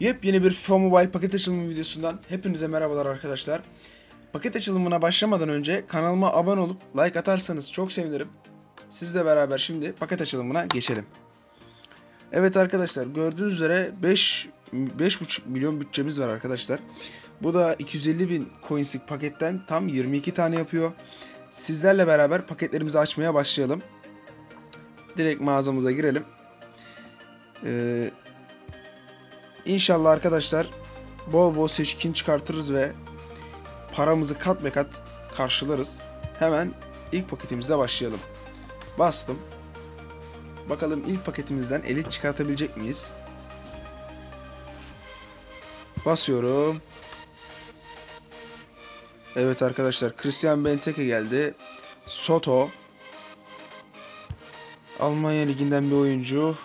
Yepyeni bir FIFA Mobile paket açılımı videosundan hepinize merhabalar arkadaşlar. Paket açılımına başlamadan önce kanalıma abone olup like atarsanız çok sevinirim. Sizle beraber şimdi paket açılımına geçelim. Evet arkadaşlar gördüğünüz üzere 5 5,5 milyon bütçemiz var arkadaşlar. Bu da 250 bin coinslik paketten tam 22 tane yapıyor. Sizlerle beraber paketlerimizi açmaya başlayalım. Direkt mağazamıza girelim. Ee, İnşallah arkadaşlar bol bol seçkin çıkartırız ve paramızı kat be kat karşılarız. Hemen ilk paketimizle başlayalım. Bastım. Bakalım ilk paketimizden elit çıkartabilecek miyiz? Basıyorum. Evet arkadaşlar Christian Benteke geldi. Soto. Almanya liginden bir oyuncu.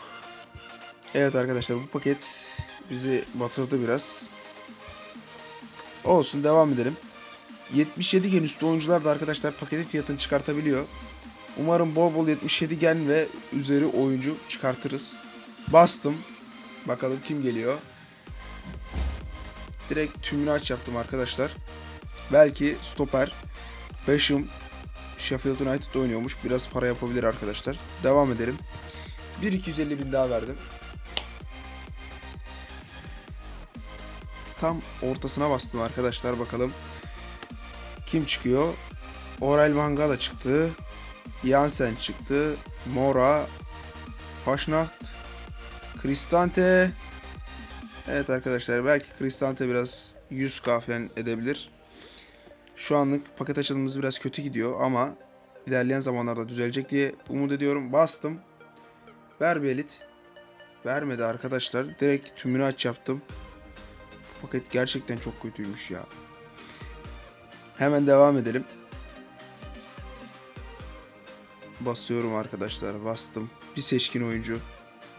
Evet arkadaşlar bu paket bizi batırdı biraz. Olsun devam edelim. 77 gen üstü oyuncular da arkadaşlar paketin fiyatını çıkartabiliyor. Umarım bol bol 77 gen ve üzeri oyuncu çıkartırız. Bastım. Bakalım kim geliyor. Direkt tümünü aç yaptım arkadaşlar. Belki stoper. Basham Sheffield United'da oynuyormuş. Biraz para yapabilir arkadaşlar. Devam edelim. 1-250 bin daha verdim. Tam ortasına bastım arkadaşlar bakalım. Kim çıkıyor? Oral Mangala çıktı. Jansen çıktı. Mora. Faşnacht. Cristante. Evet arkadaşlar belki Cristante biraz 100k falan edebilir. Şu anlık paket açılımımız biraz kötü gidiyor ama ilerleyen zamanlarda düzelecek diye umut ediyorum. Bastım. Ver bir elit. Vermedi arkadaşlar. Direkt tümünü aç yaptım. Paket gerçekten çok kötüymüş ya. Hemen devam edelim. Basıyorum arkadaşlar. Bastım. Bir seçkin oyuncu.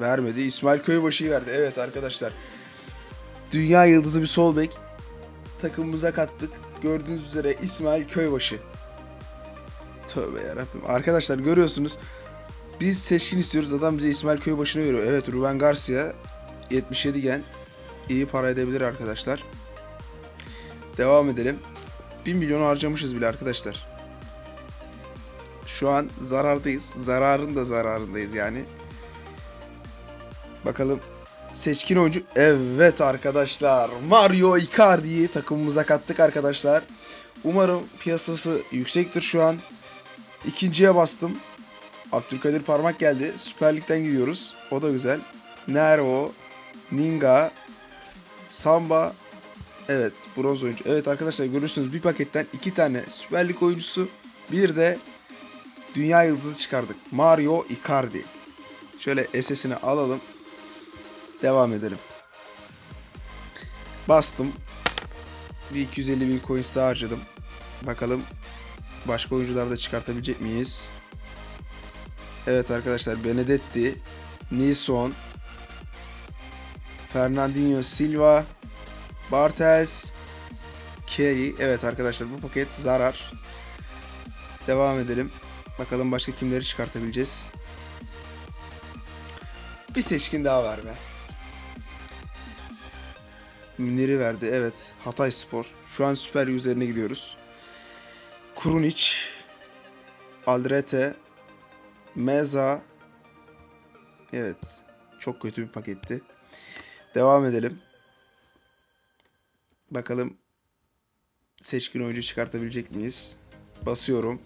Vermedi. İsmail Köybaşı'yı verdi. Evet arkadaşlar. Dünya yıldızı bir sol bek. Takımımıza kattık. Gördüğünüz üzere İsmail Köybaşı. Tövbe yarabbim. Arkadaşlar görüyorsunuz. Biz seçkin istiyoruz. Adam bize İsmail Köybaşı'nı veriyor. Evet Ruben Garcia 77 gen. iyi para edebilir arkadaşlar. Devam edelim. 1 milyon harcamışız bile arkadaşlar. Şu an zarardayız. Zararın da zararındayız yani. Bakalım seçkin oyuncu. Evet arkadaşlar. Mario Icardi'yi takımımıza kattık arkadaşlar. Umarım piyasası yüksektir şu an. İkinciye bastım. Abdülkadir Parmak geldi. Süper Lig'den gidiyoruz. O da güzel. Nero, Ninga, Samba. Evet bronz oyuncu. Evet arkadaşlar görüyorsunuz bir paketten iki tane Süper Lig oyuncusu. Bir de Dünya Yıldızı çıkardık. Mario Icardi. Şöyle SS'ini alalım. Devam edelim. Bastım. Bir 250 bin coins daha harcadım. Bakalım başka oyuncular da çıkartabilecek miyiz? Evet arkadaşlar Benedetti, Nilsson, Fernandinho Silva, Bartels, Kerry. Evet arkadaşlar bu paket zarar. Devam edelim. Bakalım başka kimleri çıkartabileceğiz. Bir seçkin daha var be. Münir'i verdi. Evet. Hatay Spor. Şu an Süper Lig üzerine gidiyoruz. Kurunic, Aldrete, Meza. Evet. Çok kötü bir paketti. Devam edelim. Bakalım seçkin oyuncu çıkartabilecek miyiz? Basıyorum.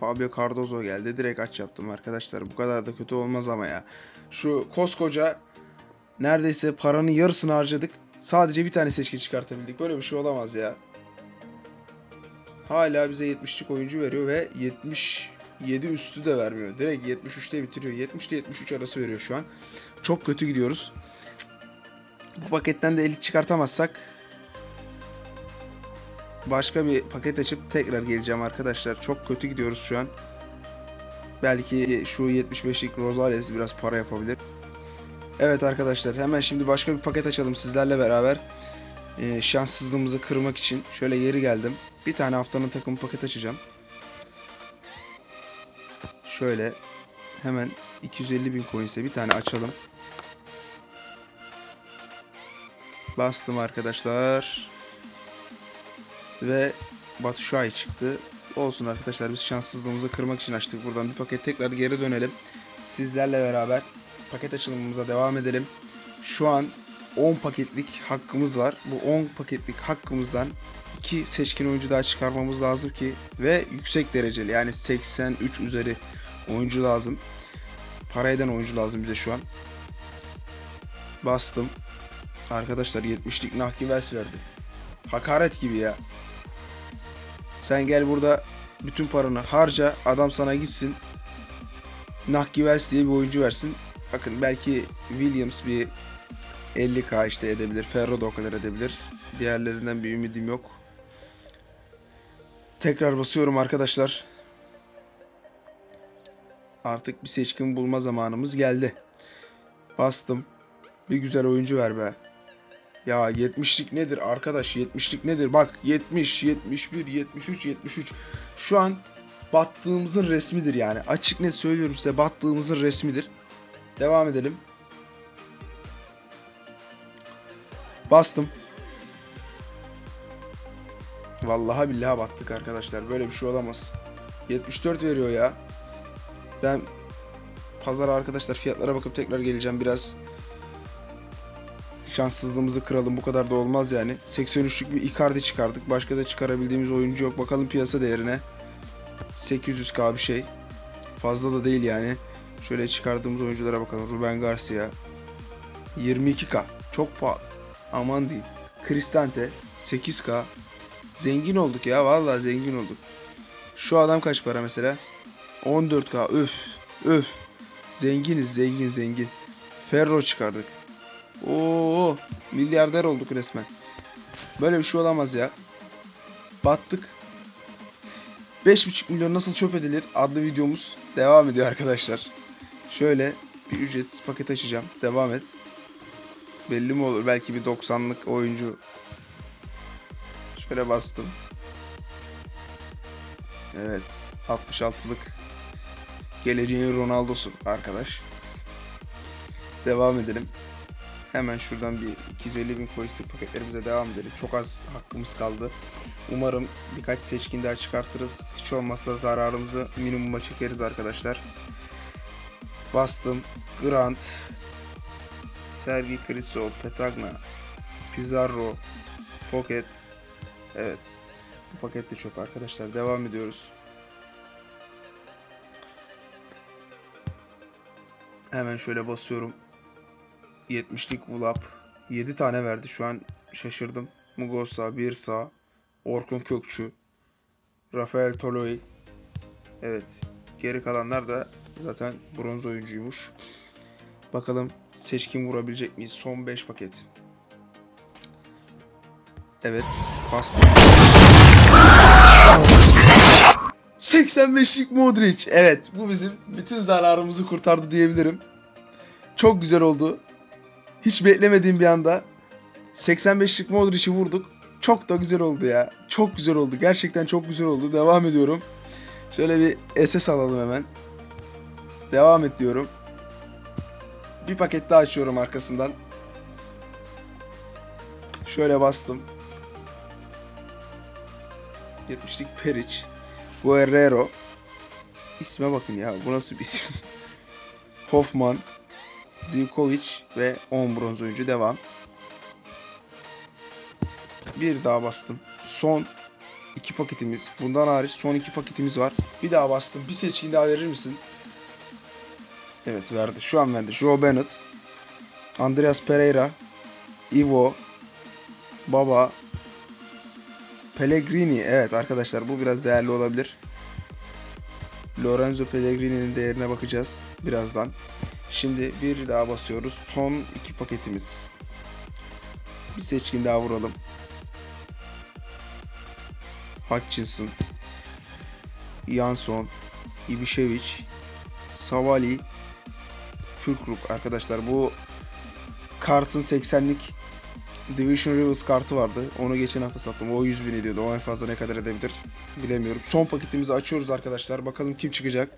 Fabio Cardozo geldi. Direkt aç yaptım arkadaşlar. Bu kadar da kötü olmaz ama ya. Şu koskoca neredeyse paranın yarısını harcadık. Sadece bir tane seçkin çıkartabildik. Böyle bir şey olamaz ya. Hala bize 70'lik oyuncu veriyor ve 77 üstü de vermiyor. Direkt 73'te bitiriyor. 70 ile 73 arası veriyor şu an. Çok kötü gidiyoruz. Bu paketten de elit çıkartamazsak başka bir paket açıp tekrar geleceğim arkadaşlar. Çok kötü gidiyoruz şu an. Belki şu 75'lik Rosales biraz para yapabilir. Evet arkadaşlar hemen şimdi başka bir paket açalım sizlerle beraber. Ee, şanssızlığımızı kırmak için şöyle geri geldim. Bir tane haftanın takımı paket açacağım. Şöyle hemen 250 bin coins'e bir tane açalım. Bastım arkadaşlar. Ve Batu Şahin çıktı. Olsun arkadaşlar biz şanssızlığımızı kırmak için açtık. Buradan bir paket tekrar geri dönelim. Sizlerle beraber paket açılımımıza devam edelim. Şu an 10 paketlik hakkımız var. Bu 10 paketlik hakkımızdan 2 seçkin oyuncu daha çıkarmamız lazım ki ve yüksek dereceli yani 83 üzeri oyuncu lazım. Para eden oyuncu lazım bize şu an. Bastım. Arkadaşlar 70'lik Nahkivers verdi. Hakaret gibi ya. Sen gel burada bütün paranı harca. Adam sana gitsin. Nahkivers diye bir oyuncu versin. Bakın belki Williams bir 50k işte edebilir. Ferro da o kadar edebilir. Diğerlerinden bir ümidim yok. Tekrar basıyorum arkadaşlar. Artık bir seçkin bulma zamanımız geldi. Bastım. Bir güzel oyuncu ver be. Ya 70'lik nedir arkadaş? 70'lik nedir? Bak 70, 71, 73, 73. Şu an battığımızın resmidir yani. Açık net söylüyorum size battığımızın resmidir. Devam edelim. Bastım. Vallahi billahi battık arkadaşlar. Böyle bir şey olamaz. 74 veriyor ya. Ben pazara arkadaşlar fiyatlara bakıp tekrar geleceğim. Biraz şanssızlığımızı kıralım. Bu kadar da olmaz yani. 83'lük bir Icardi çıkardık. Başka da çıkarabildiğimiz oyuncu yok. Bakalım piyasa değerine. 800k bir şey. Fazla da değil yani. Şöyle çıkardığımız oyunculara bakalım. Ruben Garcia. 22k. Çok pahalı. Aman diyeyim. Cristante 8k. Zengin olduk ya. Vallahi zengin olduk. Şu adam kaç para mesela? 14k. Öf. Öf. Zenginiz zengin zengin. Ferro çıkardık. Oo, milyarder olduk resmen. Böyle bir şey olamaz ya. Battık. 5,5 milyon nasıl çöp edilir adlı videomuz devam ediyor arkadaşlar. Şöyle bir ücretsiz paket açacağım. Devam et. Belli mi olur? Belki bir 90'lık oyuncu. Şöyle bastım. Evet. 66'lık. Geleceğin Ronaldo'su arkadaş. Devam edelim. Hemen şuradan bir 250 bin coin paketlerimize devam edelim. Çok az hakkımız kaldı. Umarım birkaç seçkin daha çıkartırız. Hiç olmazsa zararımızı minimuma çekeriz arkadaşlar. Bastım. Grant. Sergi Criso, Petagna, Pizarro, Foket. Evet. Bu paket de çok arkadaşlar. Devam ediyoruz. Hemen şöyle basıyorum. 70'lik Vulap. 7 tane verdi. Şu an şaşırdım. Mugosa, Birsa, Orkun Kökçü, Rafael Toloi. Evet. Geri kalanlar da zaten bronz oyuncuymuş. Bakalım seçkin vurabilecek miyiz? Son 5 paket. Evet. Bastım. 85'lik Modric. Evet. Bu bizim bütün zararımızı kurtardı diyebilirim. Çok güzel oldu. Hiç beklemediğim bir anda 85'lik Modric'i vurduk. Çok da güzel oldu ya. Çok güzel oldu. Gerçekten çok güzel oldu. Devam ediyorum. Şöyle bir SS alalım hemen. Devam et diyorum. Bir paket daha açıyorum arkasından. Şöyle bastım. 70'lik Peric. Guerrero. İsme bakın ya. Bu nasıl bir isim? Hoffman. Zivkovic ve 10 bronz oyuncu devam. Bir daha bastım. Son iki paketimiz. Bundan hariç son iki paketimiz var. Bir daha bastım. Bir seçkin daha verir misin? Evet verdi. Şu an verdi. Joe Bennett. Andreas Pereira. Ivo. Baba. Pellegrini. Evet arkadaşlar bu biraz değerli olabilir. Lorenzo Pellegrini'nin değerine bakacağız birazdan. Şimdi bir daha basıyoruz. Son iki paketimiz. Bir seçkin daha vuralım. Hutchinson. Jansson. Ibišević. Savali. Fülkrug arkadaşlar bu kartın 80'lik Division Rivals kartı vardı. Onu geçen hafta sattım. O 100 bin ediyordu. O en fazla ne kadar edebilir bilemiyorum. Son paketimizi açıyoruz arkadaşlar. Bakalım kim çıkacak.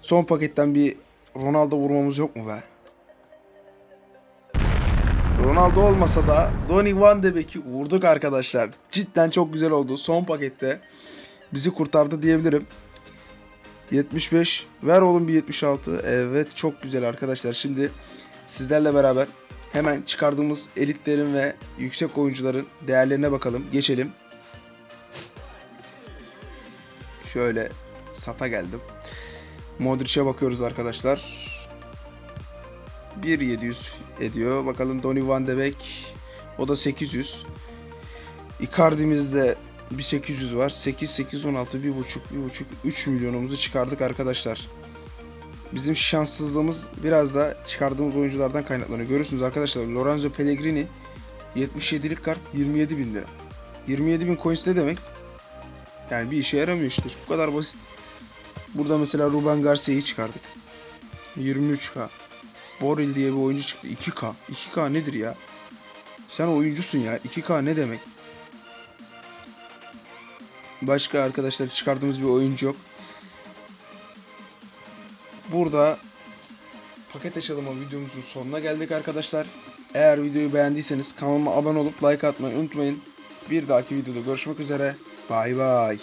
Son paketten bir Ronaldo vurmamız yok mu be? Ronaldo olmasa da Donny van de Beek'i vurduk arkadaşlar. Cidden çok güzel oldu. Son pakette bizi kurtardı diyebilirim. 75. Ver oğlum bir 76. Evet çok güzel arkadaşlar. Şimdi sizlerle beraber hemen çıkardığımız elitlerin ve yüksek oyuncuların değerlerine bakalım. Geçelim. Şöyle sata geldim. Modric'e bakıyoruz arkadaşlar. 1.700 ediyor. Bakalım Donny van de Beek. O da 800. Icardi'mizde bir 800 var. 8, 8, 16, 1.5, 1.5, 3 milyonumuzu çıkardık arkadaşlar. Bizim şanssızlığımız biraz da çıkardığımız oyunculardan kaynaklanıyor. Görüyorsunuz arkadaşlar Lorenzo Pellegrini 77'lik kart 27 bin lira. 27 bin coins ne demek? Yani bir işe yaramıyor işte. Bu kadar basit. Burada mesela Ruben Garcia'yı çıkardık. 23k. Boril diye bir oyuncu çıktı. 2k. 2k nedir ya? Sen oyuncusun ya. 2k ne demek? Başka arkadaşlar çıkardığımız bir oyuncu yok. Burada paket açılımı videomuzun sonuna geldik arkadaşlar. Eğer videoyu beğendiyseniz kanalıma abone olup like atmayı unutmayın. Bir dahaki videoda görüşmek üzere. Bay bay.